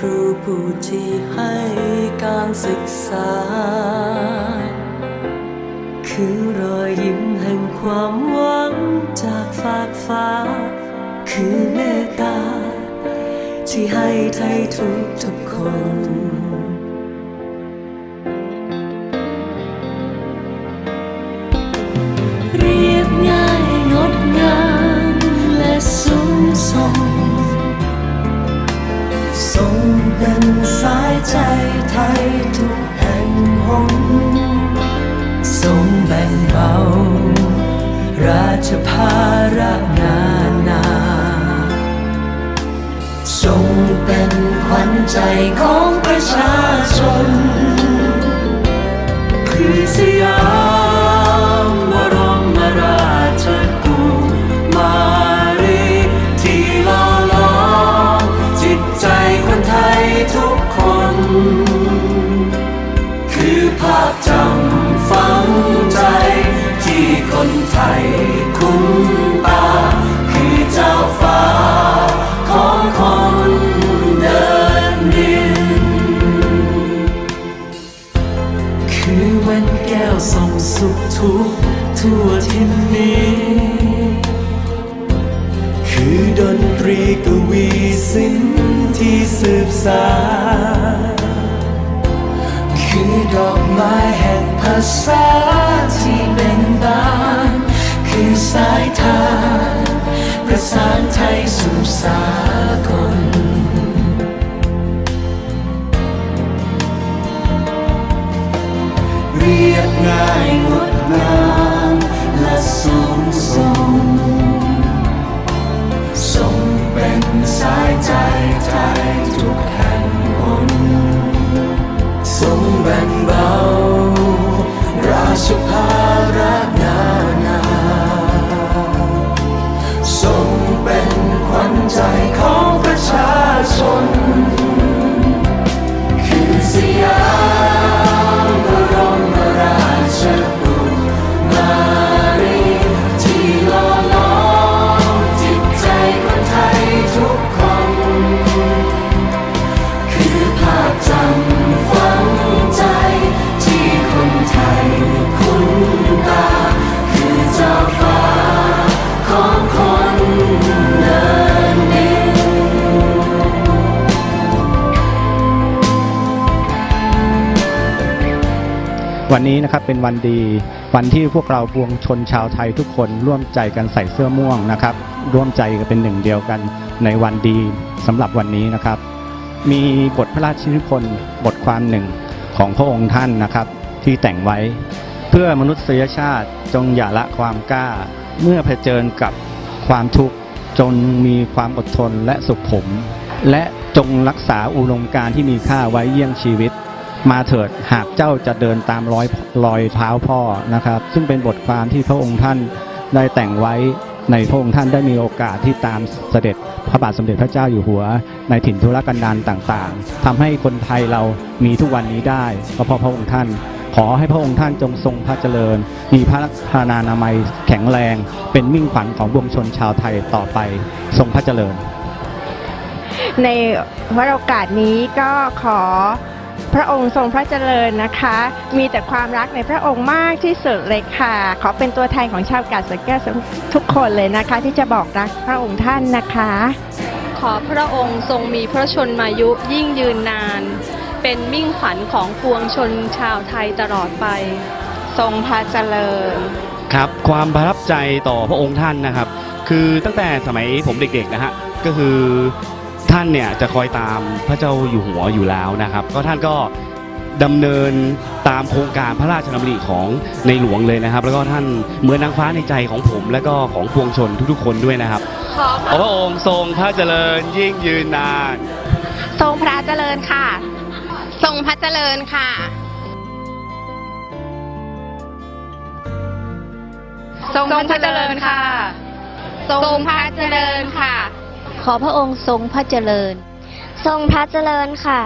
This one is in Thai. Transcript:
ครูผู้ที่ให้การศึกษา คือรอยยิ้มแห่งความหวังจากฟากฟ้า คือเมตตา ที่ให้ไทยทุกทุกคนเส่งทรงเป็นสายใจไทยทุกแห่งหนทรงแบ่งเบา ราชภาระนานาทรงเป็นขวัญใจของประชาชนคือสยาม ใจ ที่คนไทยคุ้นตา คือเจ้าฟ้า ของคนเดินดิน คือแว่นแก้วส่งสุขทุกทั่วทินนี้ คือดนตรีกวีสินที่สืบสานคือดอกไม้แห่งภาษาานไทยสู่ส วันนี้นะครับเป็นวันดีวันที่พวกเราปวงชนชาวไทยทุกคนร่วมใจกันใส่เสื้อม่วงนะครับ ร่วมใจกันเป็นหนึ่งเดียวกันในวันดีสำหรับวันนี้นะครับ มีบทพระราชนิพนธ์บทความหนึ่งของพระองค์ท่านนะครับ ที่แต่งไว้ เพื่อมนุษยชาติจงอย่าละความกล้า เมื่อเผชิญกับความทุกข์จงมีความอดทนและสุขผม และจงรักษาอุดมการที่มีค่าไว้เยี่ยงชีวิต มาเถิดหากเจ้าจะเดินตามรอยรอยเท้าพ่อนะครับ ซึ่งเป็นบทความที่พระองค์ท่านได้แต่งไว้ในพระองค์ท่านได้มีโอกาสที่ตามเสด็จพระบาทสมเด็จพระเจ้าอยู่หัว ในถิ่นทุรกันดารต่างๆทำให้คนไทยเรามีทุกวันนี้ได้ก็เพราะพระองค์ท่าน ขอให้พระองค์ท่านจงทรงพระเจริญ มีพระพานานามัยแข็งแรง เป็นมิ่งขวัญของปวงชนชาวไทยต่อไปทรงพระเจริญ ในวโอกาสนี้ก็ขอ พระองค์ทรงพระเจริญนะคะ มีแต่ความรักในพระองค์มากที่สุดเลยค่ะ ขอเป็นตัวแทนของชาวกาดสระแก้วทุกคนเลยนะคะ ที่จะบอกรักพระองค์ท่านนะคะ ขอพระองค์ทรงมีพระชนมายุยิ่งยืนนาน เป็นมิ่งขวัญของปวงชนชาวไทยตลอดไป ทรงพระเจริญครับความประทับใจต่อพระองค์ท่านนะครับ คือตั้งแต่สมัยผมเด็กๆนะฮะก็คือ ท่านเนี่ยจะคอยตามพระเจ้าอยู่หัวอยู่แล้วนะครับ ก็ท่านก็ดำเนินตามโครงการพระราชดำริของในหลวงเลยนะครับ แล้วก็ท่านเหมือนนางฟ้าในใจของผม และก็ของปวงชนทุกๆ คนด้วยนะครับขอขอพระองค์ทรงพระเจริญยิ่งยืนนาน ทรงพระเจริญค่ะ ทรงพระเจริญค่ะ ทรงพระเจริญค่ะ ทรงพระเจริญค่ะ ขอพระองค์ทรงพระเจริญ ทรงพระเจริญค่ะ